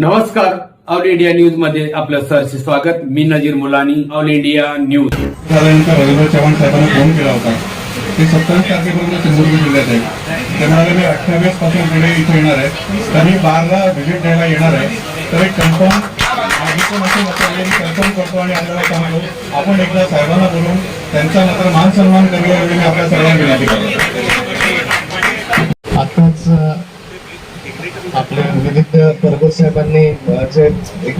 नमस्कार. All India न्यूजमध्ये आपलं सरचे स्वागत. मी Nazir Mulani all India news. Ravindra Chavan साहेबांना फोन केला होता. ते सत्तावीस तारखेपर्यंत सिंधुदुर्ग जिल्ह्यात आहे ते म्हणाले मी अठ्ठावीसपासून पुढे इथे येणार आहे. तर मी बारला व्हिजिट द्यायला येणार आहे. तर एक कन्फर्म कन्फर्म करतो आणि आपल्याला सांगतो. आपण एकदा साहेबांना बोलून त्यांचा मात्र मान सन्मान करूया एवढी मी आपल्या सर्वांना विनंती करतो आताच आपल्या विविध परगोर साहेबांनी जे एक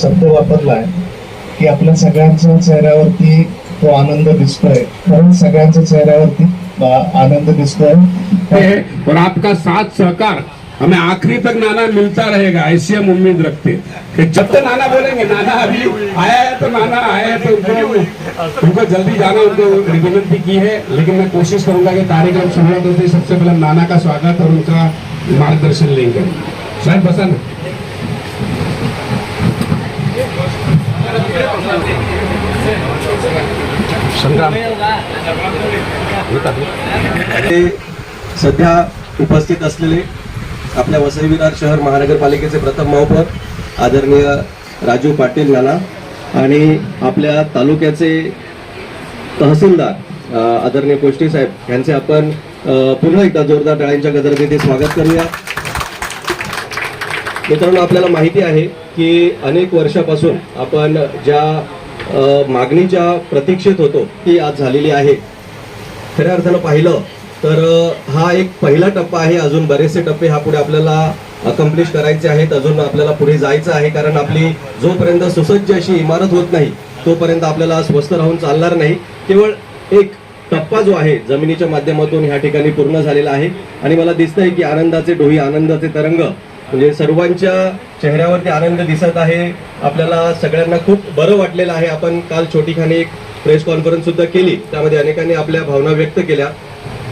शब्द वापरला आहे की आपल्या सगळ्यांच्या चेहऱ्यावरती तो आनंद दिसतोय. कारण सगळ्यांच्या चेहऱ्यावरती आनंद दिसतोय. है और आपका साथ सहकार हमें आखिरी तक नाना मिलता रहेगा ऐसी हम उम्मीद रखते कि जब तक नाना बोलेंगे नाना अभी आया है तो नाना आया है तो उनको उनको जल्दी जाना उनको विनती की है. लेकिन मैं कोशिश करूंगा कि कार्यक्रम शुरुआत होते ही सबसे पहले नाना का स्वागत और उनका मार्गदर्शन लेंगे। साहेब बसा ना। सध्या उपस्थित असलेले आपल्या वसई विरार शहर महानगरपालिकेचे प्रथम महापौर आदरणीय राजू पाटील नाना आणि आपल्या तालुक्याचे तहसीलदार आदरणीय कोष्टी साहेब यांचे आपण पुन्हा एकदा जोरदार टाळ्यांच्या गजरात इथे स्वागत करूया. मित्रांनो आपल्याला माहिती आहे की अनेक वर्षापासून आपण ज्या मागणीच्या प्रतीक्षेत होतो ती आज झालेली आहे. खऱ्या अर्थानं पाहिलं तर हा एक पहिला टप्पा आहे. अजून बरेचसे टप्पे हा पुढे आपल्याला अकम्प्लिश करायचे आहेत. अजून आपल्याला पुढे जायचं आहे कारण आपली जोपर्यंत सुसज्ज अशी इमारत होत नाही तोपर्यंत आपल्याला स्वस्थ राहून चालणार नाही. केवळ एक टप्पा जो आहे जमिनीच्या माध्यमातून ह्या ठिकाणी पूर्ण झालेला आहे. आणि मला दिसतंय की आनंदाचे डोही आनंदाचे तरंग म्हणजे सर्वांच्या चेहऱ्यावरती आनंद दिसत आहे. आपल्याला सगळ्यांना खूप बरं वाटलेलं आहे. आपण काल छोटीखानी एक प्रेस कॉन्फरन्स सुद्धा केली. त्यामध्ये अनेकांनी आपल्या भावना व्यक्त केल्या.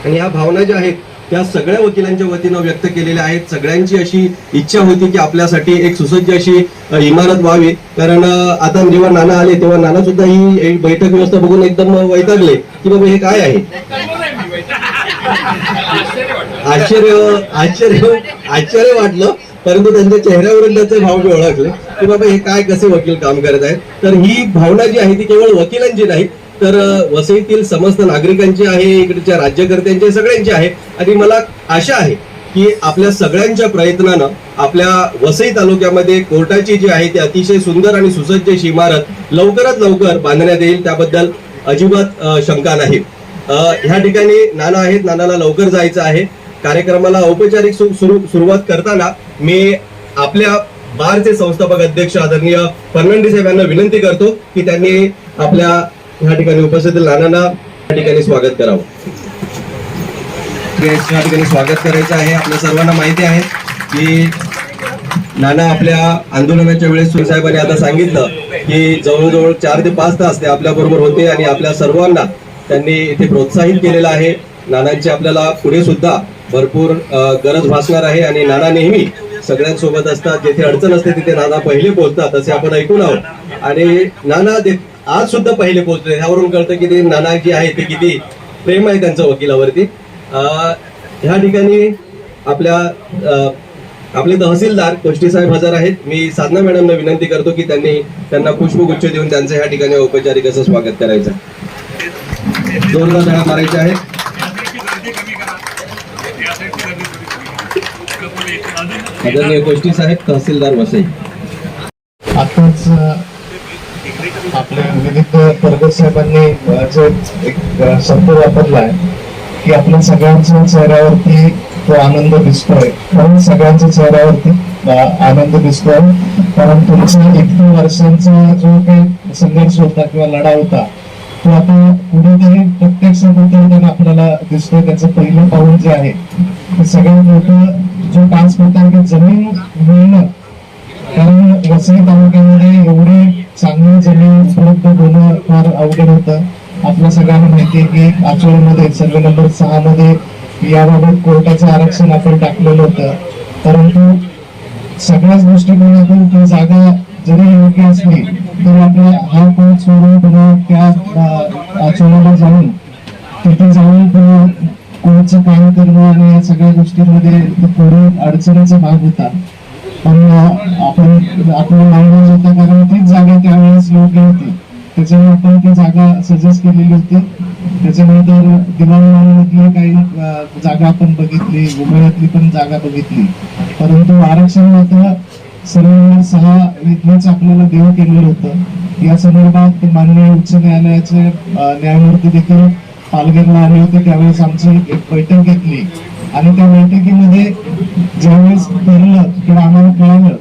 आणि ह्या भावना ज्या आहेत त्या सगळ्या वकिलांच्या वतीनं व्यक्त केलेल्या आहेत. सगळ्यांची अशी इच्छा होती की आपल्यासाठी एक सुसज्ज अशी इमारत व्हावी. कारण आता जेव्हा नाना आले तेव्हा नाना सुद्धा ही बैठक व्यवस्था बघून एकदम वैतागले की बाबा हे काय आहे? आश्चर्य आश्चर्य आश्चर्य वाटलं. परंतु त्यांच्या चेहऱ्यावरून त्याचे भाव मी ओळखले की बाबा हे काय कसे वकील काम करत आहेत? तर ही भावना जी आहे ती केवळ वकिलांची नाही तर वसईतील समस्त नागरिकांची आहे इकडच्या राज्यकर्त्यांची सगळ्यांची आहे. आणि मला आशा आहे की आपल्या सगळ्यांच्या प्रयत्नानं आपल्या वसई तालुक्यामध्ये कोर्टाची जी आहे ती अतिशय सुंदर आणि सुसज्ज अशी इमारत लवकरात लवकर बांधण्यात येईल. त्याबद्दल अजिबात शंका नाही. ह्या ठिकाणी नाना आहेत. नानाला लवकर जायचं आहे. कार्यक्रमाला औपचारिक सु- सुरुवात करताना मी आपल्या बारचे संस्थापक अध्यक्ष आदरणीय फर्नांडिस साहेब यांना विनंती करतो की त्यांनी आपल्या या ठिकाणी उपस्थित नानांना या ठिकाणी स्वागत करावं. या ठिकाणी स्वागत करायचं आहे. आपल्या सर्वांना माहिती आहे की नाना आपल्या आंदोलनाच्या वेळेस सुनील साहेबांनी आता सांगितलं की जवळजवळ चार ते पाच तास ते आपल्या बरोबर होते आणि आपल्या सर्वांना त्यांनी इथे प्रोत्साहित केलेलं आहे. नानांची आपल्याला पुढे सुद्धा भरपूर गरज भासणार आहे आणि नाना नेहमी सगळ्यांसोबत असतात. जिथे अडचण असते तिथे नाना पहिले पोहोचतात असे आपण ऐकून आहोत. आणि नाना आज सुद्धा पहिले पोहोचले. ह्यावरून कळतं की ते नाना जे आहे ते किती प्रेम आहे त्यांचं वकिलावरती. ह्या ठिकाणी आपल्या आपले तहसीलदार कोष्टी साहेब हजर आहेत. मी साधना मॅडमना विनंती करतो की त्यांनी त्यांना पुष्पगुच्छ देऊन त्यांचं ह्या ठिकाणी औपचारिक असं स्वागत करायचं. जोरदार धडा मारायच्या आहेत. आदरणीय गोष्टी साहेब तहसीलदार वसई. आताच आपल्या विविध परगोर साहेबांनी जो एक शब्द वापरला आहे की आपल्या सगळ्यांच्या चेहऱ्यावरती तो आनंद दिसतोय. खरंच सगळ्यांच्या चेहऱ्यावरती आनंद दिसतोय. कारण तुमचा इतक्या वर्षांचा जो काही संघर्ष होता किंवा लढा होता तो आता कुठेतरी प्रत्येक उतरताना आपल्याला दिसतोय. त्याचं पहिलं पाऊल जे आहे ते सगळ्यात मोठं जो टास्क होता की जमीन मिळणं कारण वसई तालुक्यामध्ये एवढी चांगली जमीन उपलब्ध होणं फार अवघड होतं. आपल्या सगळ्यांना माहिती आहे की आचोळीमध्ये सर्वे नंबर सहा मध्ये याबाबत कोर्टाचं आरक्षण आपण टाकलेलं होतं. परंतु सगळ्याच दृष्टिकोनातून ती जागा जरी योग्य असली तरी आपल्या हा कोर्ट सोडून पुन्हा त्या आचोळीला जाऊन तिथे जाऊन पुन्हा कोर्टचं काम करणं आणि या सगळ्या गोष्टींमध्ये थोडी अडचणीचा भाग होता. पण आपण आपलं नावं कारण तीच जागा त्यावेळेस योग्य होती. त्याच्यामुळे आपण ती जागा सजेस्ट केलेली होती. त्याच्यानंतर दिवाणमधली काही जागा आपण बघितली उमेळ्यातली पण जागा बघितली. परंतु आरक्षण मात्र सर्व सहा वेतनेच आपल्याला देऊ केलेलं होतं. या संदर्भात माननीय उच्च न्यायालयाचे न्यायमूर्ती देखील पालघरला आले होते. त्यावेळेस आमची एक बैठक घेतली. आणि त्या बैठकीमध्ये ज्यावेळेस ठरलं किंवा आम्हाला कळलं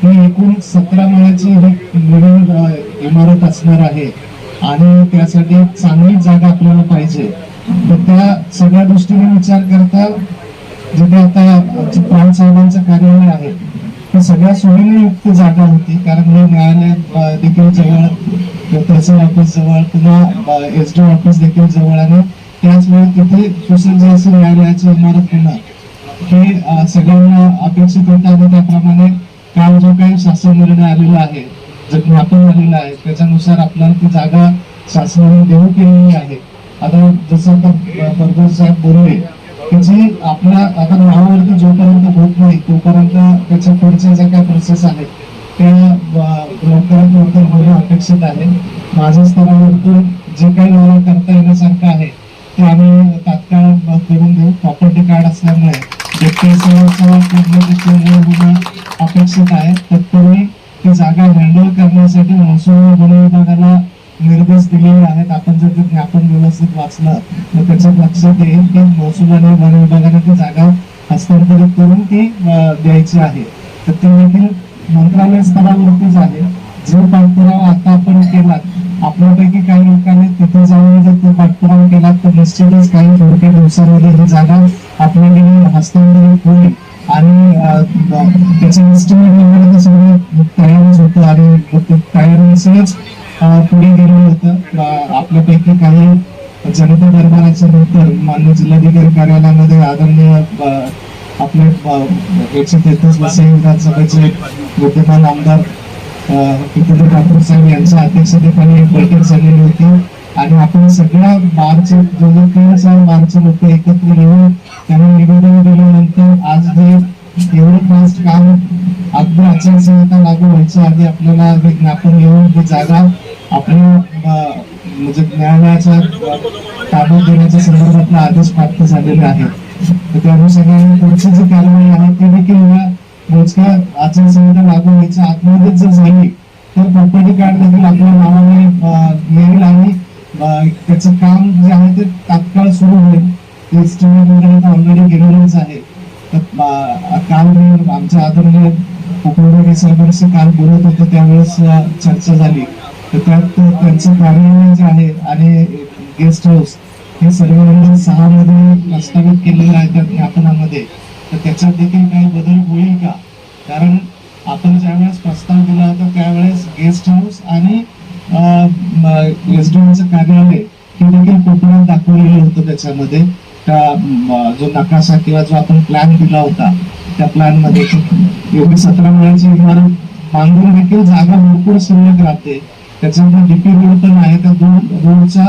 की एकूण सतरा माळ्याची ही नवीन इमारत असणार आहे आणि त्यासाठी एक चांगली जागा आपल्याला पाहिजे. तर त्या सगळ्या दृष्टीने विचार करता जिथे आता प्राण साहेबांचं कार्यालय आहे ती सगळ्या सोयीने युक्त जागा होती. कारण हे न्यायालय देखील जवळ तहसील ऑफिस जवळ पुन्हा एस डी ऑफिस देखील जवळ आणि त्याचवेळी तिथे सुसज्ज असं न्यायालयाची इमारत येणार हे सगळ्यांना अपेक्षित होतं आणि त्याप्रमाणे काल जो काही शासन निर्णय आलेला आहे जो ज्ञापन आलेलं आहे त्याच्यानुसार आपल्याला ती जागा शासनाने देऊ केलेली आहे. आता जसं आता परगर साहेब बोलले की जी आपल्या आता नावावरती जोपर्यंत होत नाही तोपर्यंत त्याच्या पुढच्या ज्या काही प्रोसेस आहेत त्या लवकरात लवकर होणं अपेक्षित आहे. माझ्या स्तरावरतून जे काही मला करता येण्यासारखं आहे ते आम्ही तात्काळ करून देऊ. प्रॉपर्टी कार्ड असल्यामुळे व्यक्तीसमोरचं पूर्ण अपेक्षित आहे. तत्पूर्वी ती जागा हँडल करण्यासाठी महसूल वन विभागाला निर्देश दिलेले आहेत. आपण जर ते ज्ञापन व्यवस्थित वाचलं तर त्याच्यात लक्षात येईल की महसूल आणि वन विभागाने ती जागा हस्तांतरित करून ती द्यायची आहे. तर ते देखील मंत्रालय स्तरावरतीच आहे जो पाठपुरावा आता आपण केला आपल्यापैकी काही लोकांनी तिथे जाऊन जर तो पाठपुरावा केला तर निश्चितच काही थोडक्या दिवसांमध्ये ही जागा आपल्याकडे हस्तांतरित होईल. आणि त्याचं इस्टिमेट वगैरे ते सगळं तयारच होतं आणि ते तयारीसहच पुढे गेलं होतं. आपल्यापैकी काही जनता दरबाराच्या नंतर मान्य जिल्हाधिकारी कार्यालयामध्ये आदरणीय आपले अं, एकशे तेहतीस वसई विधानसभेचे विद्यमान आमदार किती ठाकूर साहेब यांच्या अध्यक्षतेखाली एक बैठक झालेली होती. आणि आपण सगळ्या बारचे जवळ तीन चार मार्च लोक एकत्र येऊन त्यांना निवेदन दिल्यानंतर आज हे एवढं फास्ट काम अगदी आचारसंहिता लागू व्हायच्या आधी आपल्याला हे ज्ञापन येऊन ही जागा आपल्या म्हणजे न्यायालयाच्या अं, ताब्यात देण्याच्या संदर्भातला आदेश प्राप्त झालेले आहेत तर त्या अनुषंगाने पुढची जी कारवाई आहे ती देखील रोजगार आचारसंहिता लागू व्हायच्या आतमध्येच जर झाली तर प्रॉपर्टी कार्ड देखील आपल्या नावाने येईल आणि त्याचं काम जे आहे ते तात्काळ सुरू होईल. एस्टिमेट वगैरे ऑलरेडी गेलेलंच आहे. तर काल मी आमच्या आदरणीय उपमुख्यमंत्री साहेबांशी काल बोलत होतो त्यावेळेस चर्चा झाली. तर त्यात त्यांचं कार्यालय जे आहे आणि गेस्ट हाऊस हे सर्व सहा मध्ये प्रस्तावित केलेलं आहे त्या ज्ञापनामध्ये तर त्याच्यात देखील काही बदल होईल का? कारण आपण ज्यावेळेस प्रस्ताव दिला होता त्यावेळेस गेस्ट हाऊस आणि एसडीओचं कार्यालय हे देखील कोकणात दाखवलेलं होतं त्याच्यामध्ये. त्या जो नकाशा किंवा जो आपण प्लॅन दिला होता त्या प्लॅनमध्ये एवढी सतरा मुलांची इमारत बांधून देखील जागा भरपूर शिल्लक राहते. त्याच्यामध्ये डीपी रोड पण आहे त्या दोन रोडच्या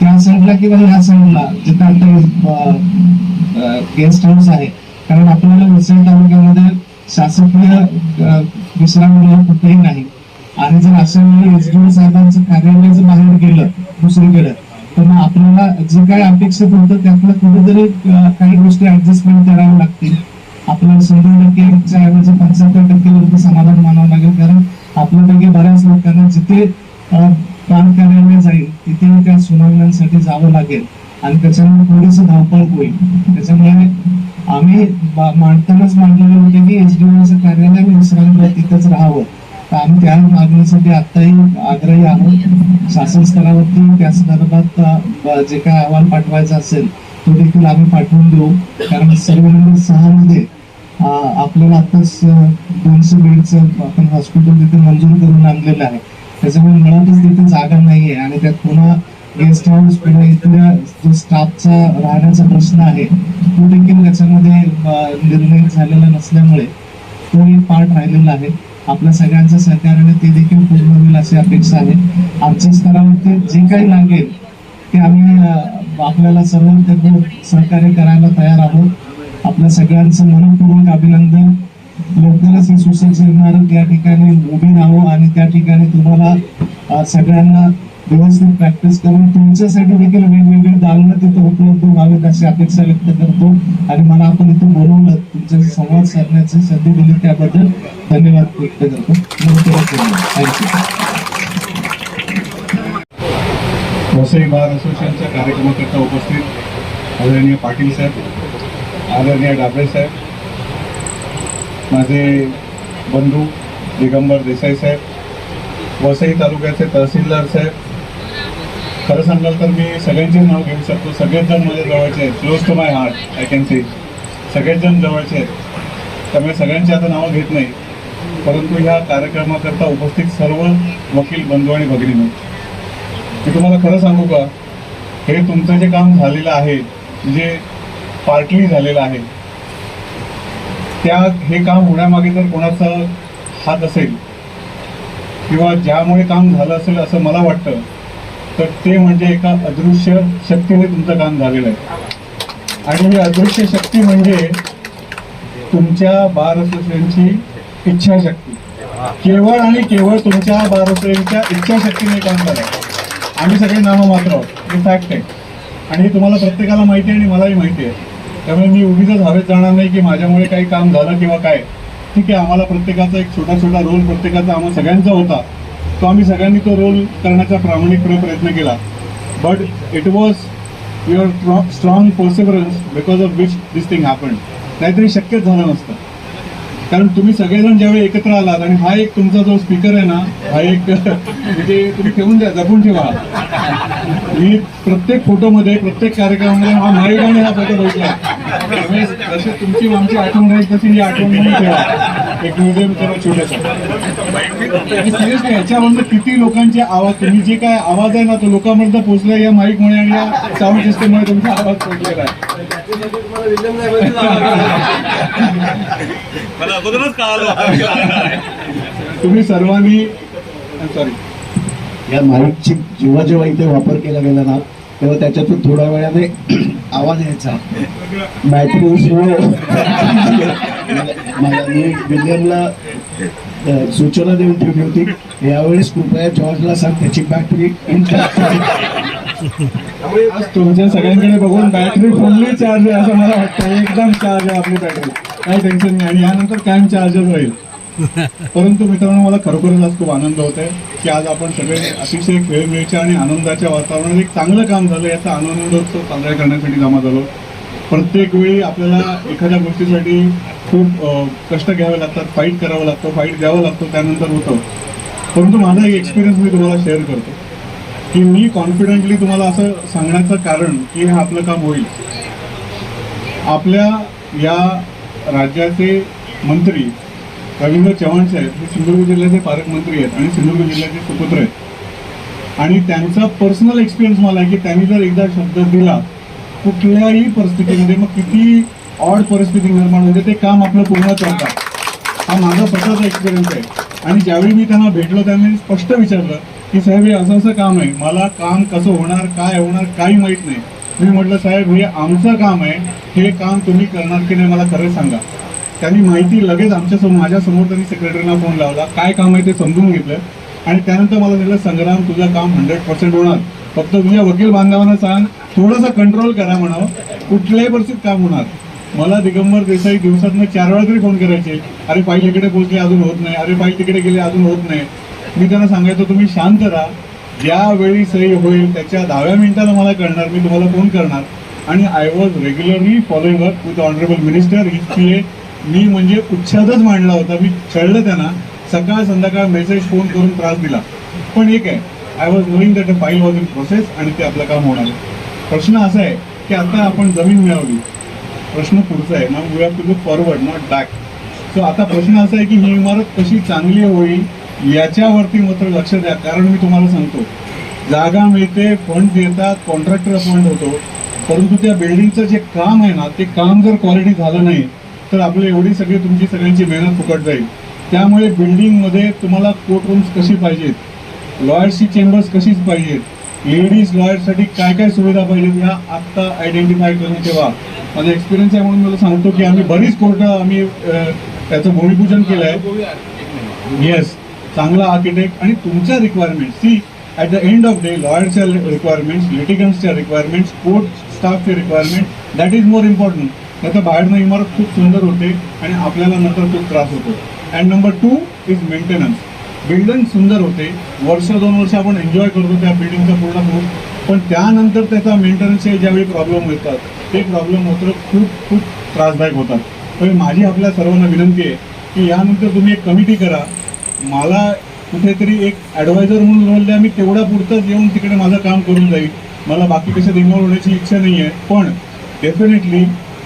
त्या साईडला किंवा या साईडला जिथे आता गेस्ट हाऊस आहे कारण आपल्याला वसई तालुक्यामध्ये शासकीय विश्रामगृह कुठेही नाही. आणि जर अशा वेळी एसडीओ साहेबांचं कार्यालय जर बाहेर गेलं दुसरीकडे तर मग आपल्याला जे काही अपेक्षित होतं त्यातलं कुठेतरी काही गोष्टी ऍडजस्टमेंट कराव्या लागतील. आपल्याला शंभर टक्केच्या ऐवजी पंच्याहत्तर टक्केवरती समाधान मानावं लागेल. कारण आपल्यापैकी बऱ्याच लोकांना जिथे काम कार्यालय जाईल तिथे त्या सुनावण्यांसाठी जावं लागेल. आणि त्याच्यामुळे थोडीशी धावपळ होईल. त्याच्यामुळे आम्ही बा- मांडतानाच मांडलेलं होते की एसडीओचं कार्यालय आणि तिथंच राहावं. तर आम्ही त्या मागणीसाठी आत्ताही आग्रही आहोत. शासन स्तरावरती त्या संदर्भात जे काय अहवाल पाठवायचा असेल तो देखील आम्ही पाठवून देऊ. कारण सर्व नंबर सहामध्ये आपल्याला आत्ताच दोनशे बेडचं आपण हॉस्पिटल तिथे मंजूर करून आणलेलं आहे. त्याच्यामुळे मुळातच तिथे जागा आहे आणि त्यात पुन्हा गेस्ट हाऊस पुन्हा इथल्या जो स्टाफचा राहण्याचा प्रश्न आहे तो देखील त्याच्यामध्ये निर्णय झालेला नसल्यामुळे तो एक पार्ट राहिलेला आहे. आपल्या सगळ्यांच्या सहकार्याने ते देखील पूर्ण होईल अशी अपेक्षा आहे. आमच्या स्तरावरती जे काही लागेल ते आम्ही आपल्याला सर्व त्यांना सहकार्य करायला तयार आहोत. आपल्या सगळ्यांचं मनपूर्वक अभिनंदन. लवकरच ही सुसज्ज इमारत या ठिकाणी उभी राहू आणि त्या ठिकाणी तुम्हाला सगळ्यांना व्यवस्थित प्रॅक्टिस करून तुमच्यासाठी देखील वेगवेगळे दालनं तिथं उपलब्ध व्हावेत अशी अपेक्षा व्यक्त करतो. आणि मला आपण इथं बोलवलं तुमच्याशी संवाद साधण्याची संधी दिली त्याबद्दल धन्यवाद व्यक्त करतो. थँक्यू वसई बार असोसिएशनच्या कार्यक्रमाकरता उपस्थित आदरणीय पाटील साहेब आदरणीय डाबळे साहेब माझे बंधू दिगंबर देसाई साहेब वसई तालुक्याचे तहसीलदार साहेब खरं सांगाल तर मी सगळ्यांचे नाव घेऊ शकतो. सगळेच जण माझ्या जवळचे आहेत. Close to my heart I can see सगळेच जण जवळचे आहेत. त्यामुळे सगळ्यांची आता नावं घेत नाही. परंतु ह्या कार्यक्रमाकरता उपस्थित सर्व वकील बंधू आणि भगिनी मी तुम्हाला खरं सांगू का? हे तुमचं जे काम झालेलं आहे जे पार्टली झालेलं आहे त्या हे काम होण्यामागे जर कोणाचा हात असेल किंवा ज्यामुळे काम झालं असेल असं मला वाटतं तर ते म्हणजे एका अदृश्य शक्तीने तुमचं काम झालेलं आहे. आणि ही अदृश्य शक्ती म्हणजे तुमच्या बार असोसिएशनची इच्छाशक्ती. केवळ आणि केवळ तुमच्या बार असोसिएशनच्या इच्छाशक्तीने काम झालं आम्ही सगळे नाममात्र आहोत. हे फॅक्ट आहे. आणि हे तुम्हाला प्रत्येकाला माहिती आहे आणि मलाही माहिती आहे. त्यामुळे मी उगीच हवेत जाणार नाही की माझ्यामुळे काही काम झालं किंवा काय. ठीक आहे आम्हाला प्रत्येकाचा एक छोटा छोटा रोल प्रत्येकाचा आम्हाला सगळ्यांचा होता. तो आम्ही सगळ्यांनी तो रोल करण्याचा प्रामाणिकपणे प्रयत्न केला. But it was your strong perseverance because of which this thing happen काहीतरी शक्यच झालं नसतं. कारण तुम्ही सगळेजण ज्यावेळी एकत्र आलात आणि हा एक तुमचा जो स्पीकर आहे ना हा एक म्हणजे तुम्ही ठेवून द्या जपून ठेवा. मी प्रत्येक फोटोमध्ये प्रत्येक कार्यक्रमामध्ये हा आणि हा फोटो बघितला. त्यामुळे जशी तुमची आमची आठवण राहील तशी ही आठवण म्हणून ठेवा. एक म्युझियम करा छोट्याशा आणि सिरियसली याच्यामध्ये किती लोकांचे आवाज तुम्ही जे काय आवाज आहे ना तो लोकांपर्यंत पोहोचला या माईकमुळे आणि या साऊंड सिस्टममुळे तुमचा आवाज पोहोचलेला आहे. तुम्ही सर्वांनी सॉरी या माईकची जेव्हा जेव्हा इथे वापर केला गेला ना तेव्हा त्याच्यातून थोड्या वेळाने आवाज यायचा. मला मी विलियमला सूचना देऊन ठेवली होती. यावेळेस कृपया जॉर्जला सांग त्याची बॅटरी आज तुमच्या सगळ्यांकडे बघून बॅटरी फुल्ली चार्ज आहे असं मला वाटतं एकदम चार्ज आहे आपली बॅटरी काही टेन्शन नाही. आणि यानंतर कायम चार्जच राहील. परंतु मित्रांनो मला खरोखरच आज खूप आनंद होत आहे की आज आपण सगळे अतिशय खेळमेळीच्या आणि आनंदाच्या वातावरणात एक चांगलं काम झालं याचा आनंदोत्सव साजरा करण्यासाठी जमा झालो. प्रत्येक वेळी आपल्याला एखाद्या गोष्टीसाठी खूप कष्ट घ्यावे लागतात. फाईट करावं लागतं. फाईट द्यावं लागतं. त्यानंतर होतं. परंतु माझा एक एक्सपिरियन्स मी तुम्हाला शेअर करतो की मी कॉन्फिडेंटली तुम्हाला असं सांगण्याचं कारण की हे आपलं काम होईल. आपल्या या राज्याचे मंत्री रवींद्र चव्हाण साहेब हे सिंधुदुर्ग जिल्ह्याचे पालकमंत्री आहेत आणि सिंधुदुर्ग जिल्ह्याचे सुपुत्र आहेत. आणि त्यांचा पर्सनल एक्सपिरियन्स मला आहे की त्यांनी जर एकदा शब्द दिला कुठल्याही परिस्थितीमध्ये मग किती ऑड परिस्थिती निर्माण होते ते काम आपलं पूर्ण करतात. हा माझा स्वतःचा एक्सपिरियन्स आहे. आणि ज्यावेळी मी त्यांना भेटलो त्यांनी स्पष्ट विचारलं की साहेब हे असं असं काम आहे. मला काम कसं होणार काय होणार काही माहीत नाही. मी म्हटलं साहेब हे आमचं काम आहे. हे काम तुम्ही करणार की नाही मला खरं सांगा. त्यांनी माहिती लगेच आमच्या माझ्यासमोर त्यांनी सेक्रेटरीला फोन लावला. काय काम आहे ते समजून घेतलं. आणि त्यानंतर मला सांगितलं संग्राम तुझं काम हंड्रेड पर्सेंट होणार. फक्त तुझ्या वकील बांधवांना सांग थोडंसं कंट्रोल करा म्हणावं. कुठल्याही परिस्थितीत काम होणार. मला दिगंबर देसाई दिवसातनं चार वेळा तरी फोन करायचे. अरे पाहिजे इकडे पोहोचले अजून होत नाही. अरे पाहिजे तिकडे गेले अजून होत नाही. मी त्यांना सांगायचो तुम्ही शांत राहा. ज्यावेळी सही होईल त्याच्या दहाव्या मिनिटाला मला कळणार. मी तुम्हाला फोन करणार. आणि I was regularly following up with honourable minister history मी म्हणजे उच्छादच मांडला होता. मी छळलं त्यांना. सकाळ संध्याकाळ मेसेज फोन करून त्रास दिला. पण एक आहे I was knowing that a file was in process आणि ते आपलं काम होणार आहे. प्रश्न असा आहे की आता आपण जमीन मिळवली प्रश्न पुढचा आहे. ना we have to look forward not back so आता प्रश्न असा आहे की ही इमारत कशी चांगली होईल? याच्यावरती मात्र लक्ष द्या. कारण मी तुम्हाला सांगतो जागा मिळते फंड देतात कॉन्ट्रॅक्टर अपॉइंट होतो. परंतु त्या बिल्डिंगचं जे काम आहे ना ते काम जर क्वालिटी झालं नाही तर आपली एवढी सगळी तुमची सगळ्यांची मेहनत फुकट जाईल. त्यामुळे बिल्डिंगमध्ये तुम्हाला कोर्ट रूम्स कशी पाहिजेत? लॉयर्सची चेंबर्स कशीच पाहिजेत? लेडीज लॉयर्ससाठी काय काय सुविधा पाहिजेत? ह्या आत्ता आयडेंटिफाय करून ठेवा. माझा एक्सपिरियन्स आहे म्हणून मला सांगतो की आम्ही बरीच कोर्ट आम्ही त्याचं भूमिपूजन केलंय. येस चांगला आर्किटेक्ट आणि तुमच्या requirement see at the end of day लॉयरच्या requirements लिटिगन्सच्या requirements court स्टाफचे requirement that is more important त्याचं बाहेरनं इमारत खूप सुंदर होते आणि आपल्याला नंतर खूप त्रास होतो. And number two is maintenance building सुंदर होते. वर्ष दोन वर्ष आपण एन्जॉय करतो त्या बिल्डिंगचा पूर्ण ग्रुप पण त्यानंतर त्याचा मेंटेनन्सचे ज्यावेळी प्रॉब्लेम येतात ते प्रॉब्लेम मात्र खूप खूप त्रासदायक होतात. तर माझी आपल्या सर्वांना विनंती आहे की यानंतर तुम्ही एक कमिटी करा. मला कुठेतरी एक ॲडवायझर म्हणून रोल मी तेवढ्या पुरतंच येऊन तिकडे माझं काम करून जाईल. मला बाकी कशात इन्व्हॉल्व होण्याची इच्छा नाही आहे पण डेफिनेटली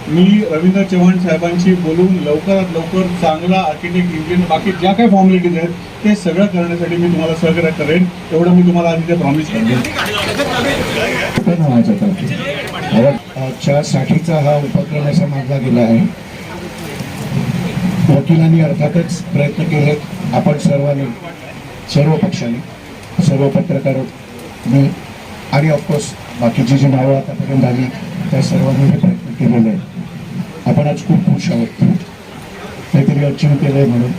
मी रवींद्र चव्हाण साहेबांशी बोलून लवकरात लवकर चांगला आर्किटेक्ट इंजिनियर बाकी ज्या काही फॉर्मॅलिटीज आहेत ते सगळं करण्यासाठी मी तुम्हाला सहकार्य करेन. एवढं मी तुम्हाला आधी ते प्रॉमिस करतो. साठीचा हा उपक्रम असा मानला गेला आहे. वकिलांनी अर्थातच प्रयत्न केलेत. आपण सर्वांनी सर्व पक्षांनी सर्व पत्रकार मी आणि ऑफकोर्स बाकीची जी नावं आतापर्यंत आली त्या सर्वांनी हे प्रयत्न केलेले आहेत. आपण आज खूप खुश आहोत. काहीतरी अचीव केलंय म्हणून.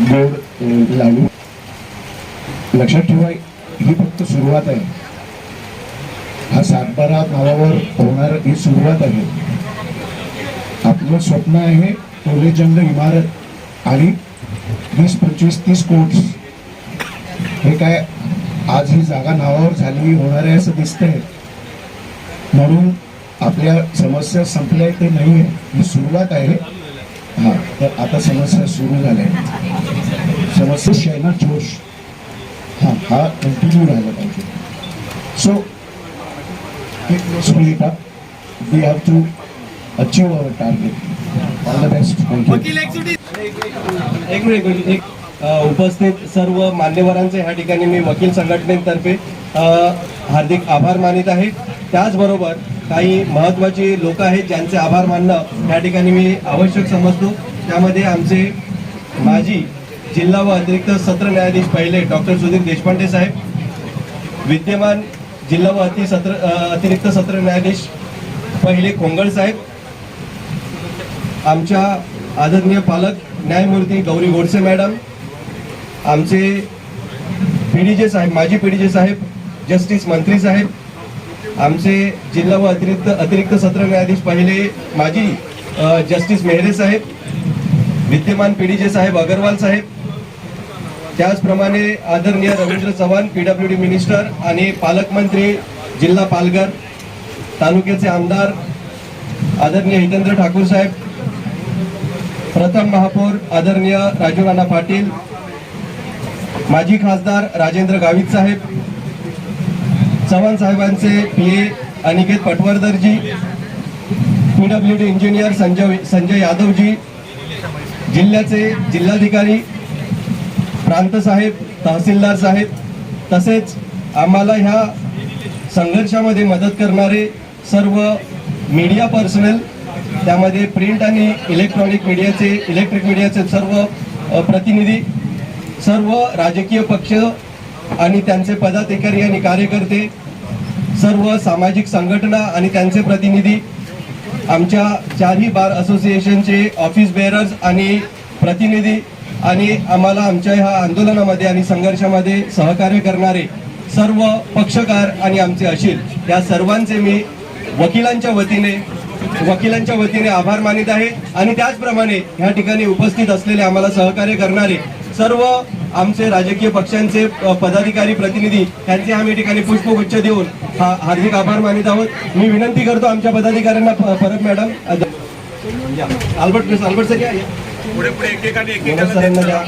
गोड अं, लाडू लक्षात ठेवा ही फक्त सुरुवात आहे. हा सातबारा नावावर होणार ही सुरुवात आहे. आपलं स्वप्न आहे टोलेजंग इमारत आणि वीस पंचवीस तीस कोट. हे काय आज ही जागा नावावर झाली होणार आहे असं दिसतंय. म्हणून आपल्या समस्या संपल्या ते नाही आहे ही सुरुवात आहे. हा तर आता समस्या सुरू झाल्या. आहेत. समस्या शैना जोश. हा हा कंटिन्यू राहिला पाहिजे. So split we have to achieve our target all the best thank you एक मिनिट एक उपस्थित सर्व मान्यवरांचे ह्या ठिकाणी मी वकील संघटनेतर्फे हार्दिक आभार मानित आहे. त्याचबरोबर काही महत्त्वाची लोक आहेत ज्यांचे आभार मानणं या ठिकाणी मी आवश्यक समजतो. त्यामध्ये आमचे माजी जिल्हा व अतिरिक्त सत्र न्यायाधीश पहिले डॉक्टर सुधीर देशपांडे साहेब विद्यमान जिल्हा व अति सत्र अतिरिक्त सत्र न्यायाधीश पहिले कोंगळ साहेब आमच्या आदरणीय पालक न्यायमूर्ती गौरी गोडसे मॅडम आमचे पीडीजे साहेब माजी पीडीजे साहेब जस्टिस मंत्री साहेब आमचे जिल्हा व अतिरिक्त अतिरिक्त सत्र न्यायाधीश पहिले माजी जस्टिस मेहरे साहेब विद्यमान पीडीजे साहेब अगरवाल साहेब त्याचप्रमाणे आदरणीय Ravindra Chavan PW D minister आणि पालकमंत्री जिल्हा पालघर तालुक्याचे आमदार आदरणीय हितेंद्र ठाकूर साहेब प्रथम महापौर आदरणीय राजू राणा पाटील माजी खासदार राजेंद्र गावित साहेब चव्हाण साहेबांचे पी ए अनिकेत पटवर्धरजी PWD engineer Sanjay Sanjay यादवजी जिल्ह्याचे जिल्हाधिकारी प्रांत साहेब तहसीलदार साहेब तसेच आम्हाला ह्या संघर्षामध्ये मदत करणारे सर्व मीडिया पर्सनल त्यामध्ये प्रिंट आणि इलेक्ट्रॉनिक मीडियाचे इलेक्ट्रिक मीडियाचे सर्व प्रतिनिधी सर्व राजकीय पक्ष आणि त्यांचे पदाधिकारी आणि कार्यकर्ते सर्व सामाजिक संघटना आणि त्यांचे प्रतिनिधी आमच्या चारही बार असोसिएशनचे ऑफिस बेअरर्स आणि प्रतिनिधी आणि आम्हाला आमच्या ह्या आंदोलनामध्ये आणि संघर्षामध्ये सहकार्य करणारे सर्व पक्षकार आणि आमचे अशील या सर्वांचे मी वकिलांच्या वतीने वकिलांच्या वतीने आभार मानित आहे. आणि त्याचप्रमाणे ह्या ठिकाणी उपस्थित असलेले आम्हाला सहकार्य करणारे सर्व आमचे राजकीय पक्षांचे पदाधिकारी प्रतिनिधी यांचे आम्ही ठिकाणी पुष्पगुच्छ देऊन हा हार्दिक आभार मानित आहोत. मी विनंती करतो आमच्या पदाधिकाऱ्यांना परत मॅडम. या. अल्बर्ट अल्बर्ट सर या या. द्या.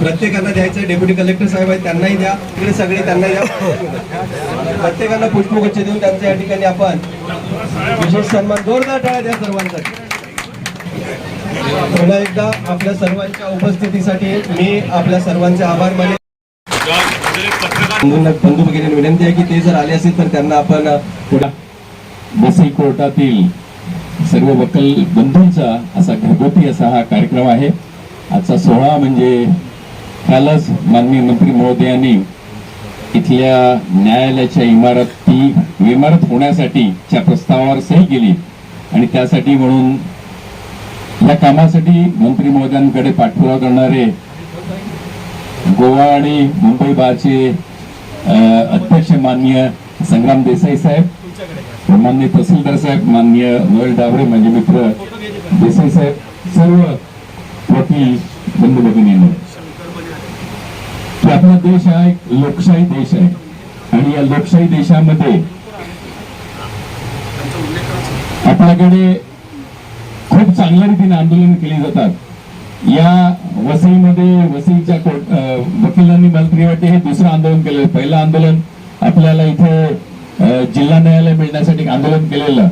प्रत्येकांना द्यायचं डेप्युटी कलेक्टर साहेब आहेत त्यांनाही द्या. इकडे सगळे त्यांना द्या. प्रत्येकांना पुष्पगुच्छ देऊन त्यांच्या या ठिकाणी आपण विशेष सन्मान जोरदार टाळ्या द्या सर्वांसाठी. पुन्हा एकदा आपल्या सर्वांच्या उपस्थितीसाठी मी आपल्या सर्वांचे आभार माने बंधू भगिनींना विनंती आहे की ते जर आले असेल तर त्यांना आपण पुढे वसई कोर्टातील सर्व वकील बंधूंचा असा घरगुती असा हा कार्यक्रम आहे. आजचा सोहळा म्हणजे कालच माननीय मंत्री महोदयांनी इथल्या न्यायालयाच्या इमारत ती इमारत होण्यासाठी च्या प्रस्तावावर सही केली. आणि त्यासाठी म्हणून या कामासाठी मंत्री महोदयांकडे पाठपुरावा करणारे गोवा आणि मुंबई बारचे अध्यक्ष माननीय संग्राम देसाई साहेब माननीय तहसीलदार साहेब माननीय नोयल डावरे म्हणजे मित्र देसाई साहेब सर्व वकील बंधू भगिनी की आपला देश हा एक लोकशाही देश आहे. आणि या लोकशाही देशामध्ये आपल्याकडे खूप चांगल्या रीतीने आंदोलन केली जातात. या वसईमध्ये वसईच्या कोर्ट वकिलांनी मला तरी वाटते हे दुसरं आंदोलन केलं पहिलं आंदोलन आपल्याला इथे जिल्हा न्यायालय मिळण्यासाठी आंदोलन केलेलं.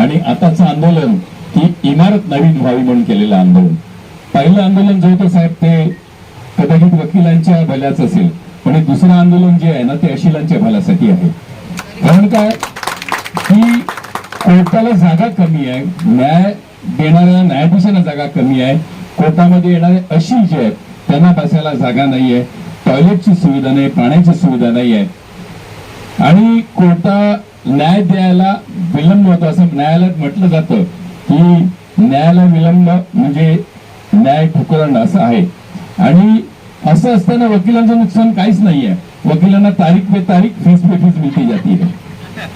आणि आताचं आंदोलन ही इमारत नवीन व्हावी म्हणून केलेलं आंदोलन. पहिलं आंदोलन जे होतं साहेब ते कदाचित वकिलांच्या भल्याच असेल. पण हे दुसरं आंदोलन जे आहे ना ते अशिलांच्या भल्यासाठी आहे. कारण काय? की कोर्टाला जागा कमी आहे. न्याय देणाऱ्या न्यायाधीशांना जागा कमी आहे. कोर्टामध्ये येणारे अशील जे आहेत त्यांना बसायला जागा नाहीये. टॉयलेटची सुविधा नाही पाण्याची सुविधा नाही आहे आणि कोर्टा न्याय द्यायला विलंब होतो. असं न्यायालयात म्हटलं जातं की न्यायालय विलंब म्हणजे न्याय ठुकरण असं आहे. आणि असं असताना वकिलांचं नुकसान काहीच नाहीये. वकिलांना तारीख पे तारीख फीस पे फीस मिळती जाते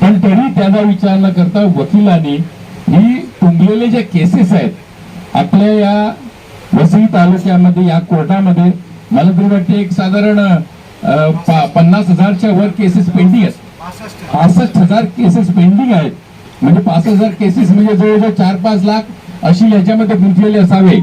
पण तरी त्याचा विचार न करता वकिलांनी ही तुंबलेले जे केसेस आहेत आपल्या या वसई तालुक्यामध्ये या कोर्टामध्ये मला तरी वाटते एक साधारण पन्नास हजारच्या वर केसेस पेंडिंग आहेत. पासष्ट हजार केसेस पेंडिंग आहेत. म्हणजे पाच हजार केसेस म्हणजे जवळजवळ चार पाच लाख अशी याच्यामध्ये गुंतलेले असावे.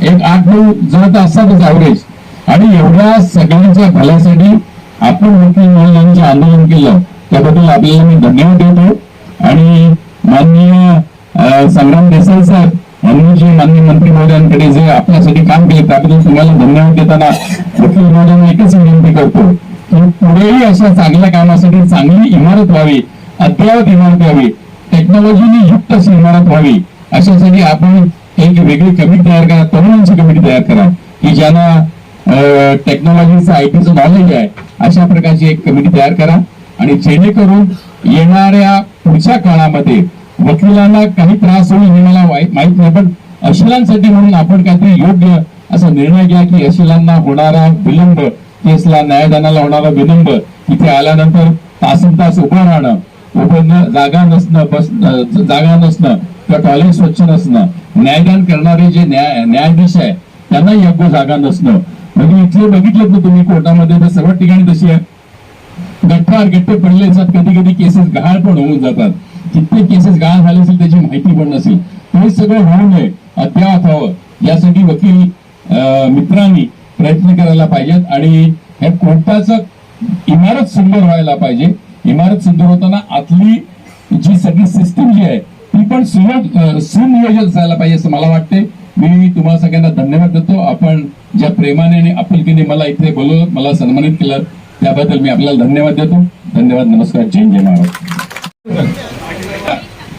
एक आठ नऊ जवळ तर असतातच ॲव्हरेज आणि एवढ्या सगळ्यांच्या भल्यासाठी आपण वकील महिलांचे आंदोलन केलं. त्याबद्दल आपल्याला मी धन्यवाद देतो. आणि माननीय संग्राम देसाई साहेब यांनी जे माननीय मंत्री महोदयांकडे जे आपल्यासाठी काम केले त्याबद्दल तुम्हाला धन्यवाद देताना वकील महोदयांना एकच विनंती करतो की पुढेही अशा चांगल्या कामासाठी चांगली इमारत व्हावी अद्ययावत इमारत व्हावी टेक्नॉलॉजीने युक्त अशी इमारत व्हावी अशासाठी आपण एक वेगळी कमिटी तयार करा तरुणांची कमिटी तयार करा की ज्यांना टेक्नॉलॉजीचं आयटीचं नॉलेज आहे अशा प्रकारची एक कमिटी तयार करा. आणि जेणेकरून येणाऱ्या पुढच्या काळामध्ये वकिलांना काही त्रास होईल हे मला माहीत नाही पण अशिलांसाठी म्हणून आपण काहीतरी योग्य असा निर्णय घ्या की अशिलांना होणारा विलंब केसला न्यायदानाला होणारा विलंब तिथे आल्यानंतर तासन तास उभं राहणं उभं जागा नसणं बस जागा नसणं किंवा टॉयलेट स्वच्छ नसणं न्यायदान करणारे जे न्याय न्यायाधीश आहे त्यांना योग्य जागा नसणं. म्हणजे इथले बघितलं तर तुम्ही कोर्टामध्ये तर सर्व ठिकाणी तशी आहे. गठ्ठार गट्टे पडले असतात कधी कधी केसेस गहाळ पण होऊन जातात. कित्येक केसेस गहाळ झाले असेल त्याची माहिती पण नसेल. हे सगळं होऊ नये अद्यावत व्हावं यासाठी वकील मित्रांनी प्रयत्न करायला पाहिजेत आणि हे कोर्टाचं इमारत सुंदर व्हायला पाहिजे. इमारत सुंदर होताना आतली जी सगळी सिस्टीम जी आहे ती पण सुयोज सुनियोजित असायला पाहिजे असं मला वाटते मी तुम्हाला सगळ्यांना धन्यवाद देतो. आपण ज्या प्रेमाने आणि आपुलकीने मला इथे बोलवलं, मला सन्मानित केलं, त्याबद्दल मी धन्यवाद देतो. धन्यवाद, नमस्कार, जय जय महाराज.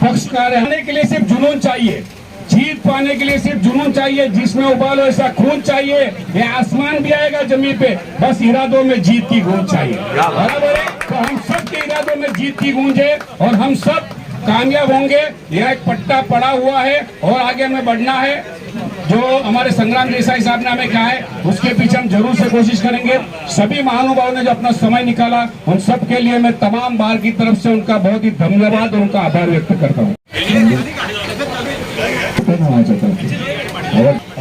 पक्ष रहने के लिए सिर्फ़ जुनून चाहिए। जीत पाने के लिए सिर्फ़ जुनून चाहिए। जिसमें उबालो, ऐसा खून चाहिए। ये आसमान भी आएगा ज़मीन पे। बस इरादों में जीत की गूंज चाहिए। बराबर है? तो हम सब के इरादों में जीत की गूंज है और हम सब कामयाब होंगे। यह एक पट्टा पड़ा हुआ है और आगे हमें बढ़ना है। जो हमारे संग्राम देसाई साहब ने हमें कहा है उसके पीछे हम जरूर से कोशिश करेंगे। सभी महानुभावों ने जो अपना समय निकाला उन सब के लिए मैं तमाम बार की तरफ से उनका बहुत ही धन्यवाद और उनका आभार व्यक्त करता हूँ।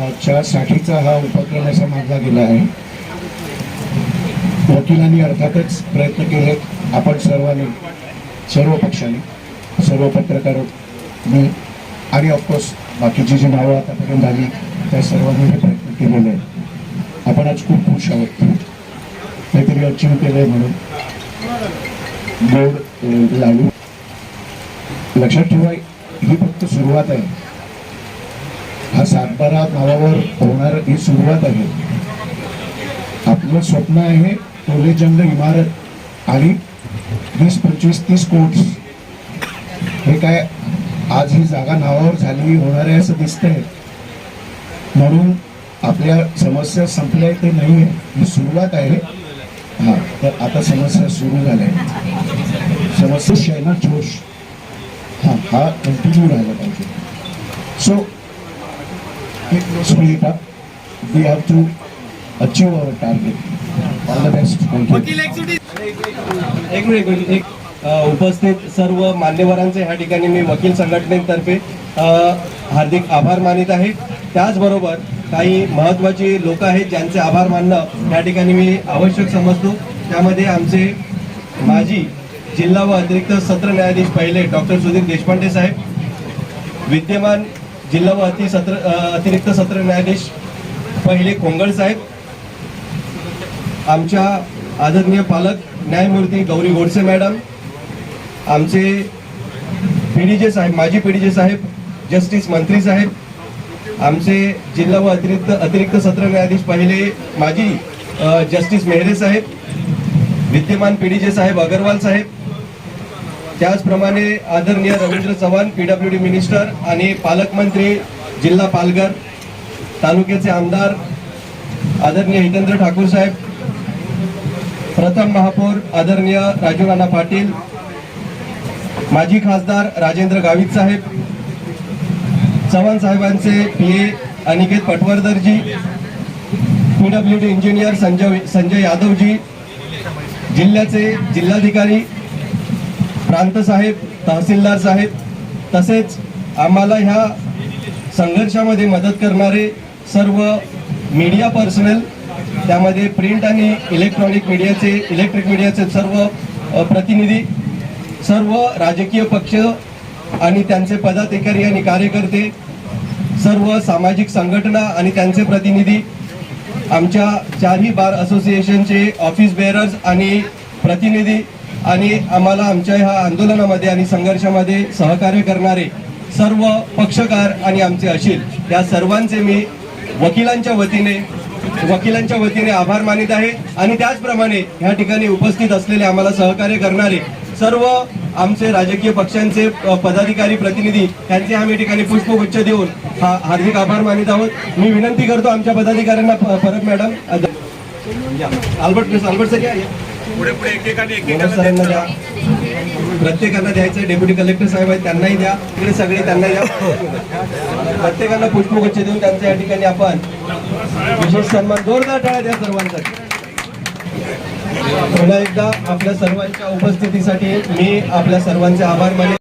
अच्छा साठीचा हा उपक्रम असा मानला गेला आहे. वकिलांनी अर्थातच प्रयत्न केलेत आपण सर्वांनी सर्व पक्षांनी सर्व पत्रकार आणि ऑफकोर्स बाकीची जी नावं आतापर्यंत आली त्या सर्वांनी हे प्रयत्न केलेले आहेत. आपण आज खूप खुश आहोत. काहीतरी अचीव केलंय म्हणून. बोर्ड लाडू लक्षात ठेवा ही फक्त सुरुवात आहे. हा सातबारा नावावर होणार ही सुरुवात आहे. आपलं स्वप्न आहे टोलेजंग इमारत आणि वीस पंचवीस तीस कोट्स हे काय आज ही जागा नावावर झाली होणार आहे असं दिसतंय. म्हणून आपल्या समस्या संपल्या ते नाही आहे ही सुरुवात आहे. हा तर आता समस्या सुरू झाल्या. समस्या शैना जोश. हा हा कंटिन्यू राहिला पाहिजे. So split we have to achieve our target all the best thank you एक उपस्थित सर्व मान्यवरांचे ह्या ठिकाणी मी वकील संघटनेतर्फे हार्दिक आभार मानित आहे. त्याचबरोबर काही महत्त्वाची लोक आहेत ज्यांचे आभार मानणं या ठिकाणी मी आवश्यक समजतो. त्यामध्ये आमचे माजी जिल्हा व अतिरिक्त सत्र न्यायाधीश पहिले डॉक्टर सुधीर देशपांडे साहेब विद्यमान जिल्हा व अति सत्र अतिरिक्त सत्र न्यायाधीश पहिले कोंगळ साहेब आमच्या आदरणीय पालक न्यायमूर्ती गौरी गोडसे मॅडम आमचे पीडीजे साहेब माजी पीडीजे साहेब जस्टिस मंत्री साहेब आमचे जिल्हा व अतिरिक्त अतिरिक्त सत्र न्यायाधीश पहिले माजी जस्टिस मेहरे साहेब विद्यमान पीडीजे साहेब अगरवाल साहेब त्याचप्रमाणे आदरणीय Ravindra Chavan PW D minister आणि पालकमंत्री जिल्हा पालघर तालुक्याचे आमदार आदरणीय हितेंद्र ठाकूर साहेब प्रथम महापौर आदरणीय राजू राणा पाटील माजी खासदार राजेंद्र गावित साहेब चव्हाण साहेबांचे पी ए अनिकेत पटवर्धरजी PWD engineer Sanjay Sanjay यादवजी जिल्ह्याचे जिल्हाधिकारी प्रांत साहेब तहसीलदार साहेब तसेच आम्हाला ह्या संघर्षामध्ये मदत करणारे सर्व मीडिया पर्सनल त्यामध्ये प्रिंट आणि इलेक्ट्रॉनिक मीडियाचे इलेक्ट्रिक मीडियाचे सर्व प्रतिनिधी सर्व राजकीय पक्ष आणि त्यांचे पदाधिकारी आणि कार्यकर्ते सर्व सामाजिक संघटना आणि त्यांचे प्रतिनिधी आमच्या चारही बार असोसिएशनचे ऑफिस बेअरर्स आणि प्रतिनिधी आणि आम्हाला आमच्या ह्या आंदोलनामध्ये आणि संघर्षामध्ये सहकार्य करणारे सर्व पक्षकार आणि आमचे अशील या सर्वांचे मी वकिलांच्या वतीने वकिलांच्या वतीने आभार मानित आहे. आणि त्याचप्रमाणे ह्या ठिकाणी उपस्थित असलेले आम्हाला सहकार्य करणारे सर्व आमचे राजकीय पक्षांचे पदाधिकारी प्रतिनिधी यांचे आम्ही ठिकाणी पुष्पगुच्छ देऊन हा हार्दिक आभार मानित आहोत. मी विनंती करतो आमच्या पदाधिकाऱ्यांना परत मॅडम या. अल्बर्ट सर सरांना द्या. प्रत्येकांना द्यायचं डेप्युटी कलेक्टर साहेब आहेत त्यांनाही द्या. इकडे सगळे त्यांना द्या. प्रत्येकांना पुष्पगुच्छ देऊन त्यांच्या या ठिकाणी आपण विशेष सन्मान जोरदार टाळ्या द्या सर्वांसाठी. पुन्हा एकदा आपल्या सर्वांच्या उपस्थितीसाठी मी आपल्या सर्वांचे आभार माने